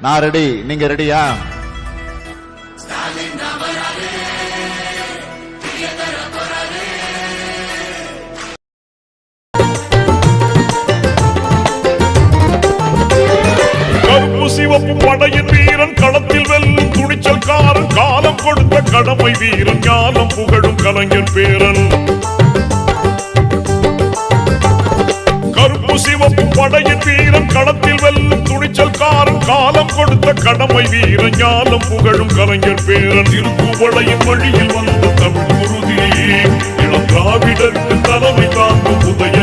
நான் ரெடி நீங்க ரெடியா சிவப்பு படையின் வீரன் களத்தில் வெல்லும் துணிச்சல்காரன் காலம் கொடுத்த கடமை வீரன் ஞானம் புகழும் கலைஞர் பேரன். காலம் கொடுத்த கடமை வீர ஞானம் புகழும் கலைஞர் பேரன். திருப்புவளையின் வழியில் வந்த தமிழ் குருதி இளம் திராவிடருக்கு தலைமை தாங்கும் உதயநிதி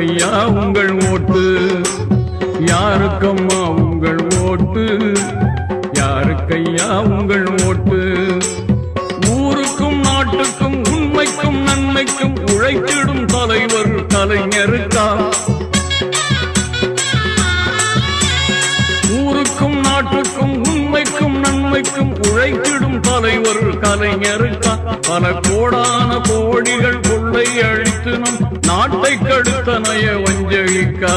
யாருக்கையா உங்கள் ஓட்டு. யாருக்கம்மா உங்கள் ஓட்டு? யாருக்கையா உங்கள் ஓட்டு? ஊருக்கும் நாட்டுக்கும் உண்மைக்கும் நன்மைக்கும் உழைத்திடும் தலைவர் கலைஞருக்கா? உழைக்கும் உழைத்திடும் தலைவர் கலைஞருக்கா? பல கோடான கோடிகள் கொள்ளை அழித்து நம் நாட்டை கடுத்த நய வஞ்சழிக்கா?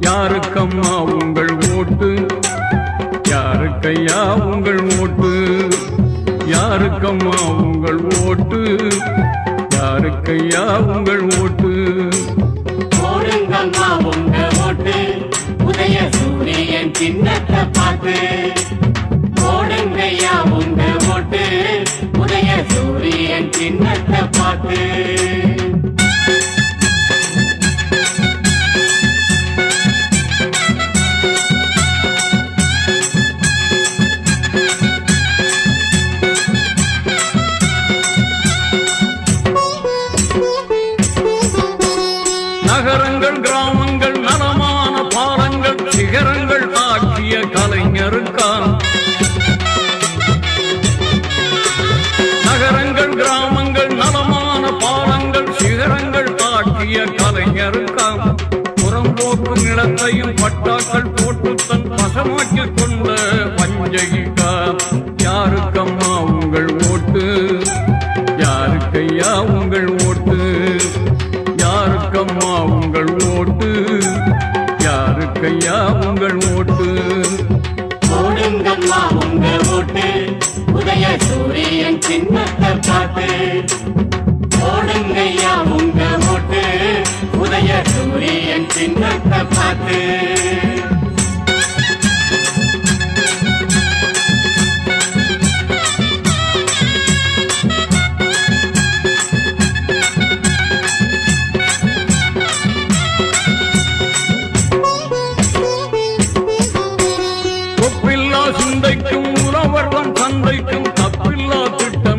யாருக்கம்மா உங்கள் ஓட்டு? யாருக்கையா உங்கள் ஓட்டு? யாருக்கம்மா உங்கள் ஓட்டு? யாருக்கையா உங்கள் ஓட்டு? போடுங்கம்மா உங்க ஓட்டு உதய சூரியன் சின்னத்தை பார்த்து நகரங்கள் கிராமங்கள் நலமான பாலங்கள் சிகரங்கள் ஆக்கிய கலைஞருக்கான். நகரங்கள் கிராமங்கள் நலமான பாலங்கள் சிகரங்கள் ஆக்கிய கலைஞருக்கான். புறம்போக்கு நிலத்தையும் பட்டாக்கள் போட்டு தன் வசமாக்கிக் கொண்ட வஞ்சகிக்கா சூரியன் சின்னத்தை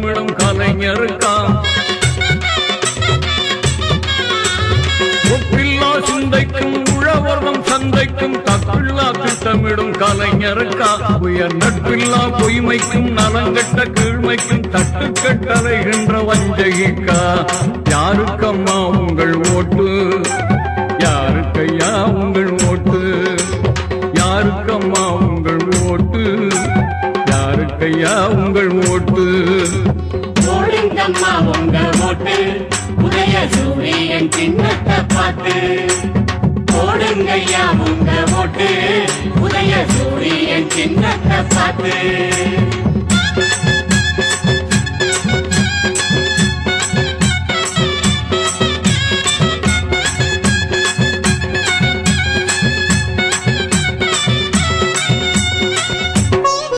திட்டமிடும் கலைஞருக்காம் ஒப்பில்லா சிந்தைக்கும் உழவர்வம் சந்தைக்கும் தப்பில்லா திட்டமிடும் கலைஞருக்கா? உயர் நட்பில்லா பொய்மைக்கும் நலங்கட்ட கீழ்மைக்கும் தட்டுக்கட்டளைகின்ற வஞ்சகிக்கா? யாருக்கம்மா உங்கள் ஓட்டு? யாருக்கையா உங்கள் ஓட்டு? யாருக்கம்மா உங்கள் ஓட்டு? யாருக்கையா உங்கள் ஓட்டு? உதய சூரியன் சின்னத்தை பார்த்து போடுங்கய்யா உங்க ஓட்டு. உதய சூரியன் சின்னத்தை பார்த்து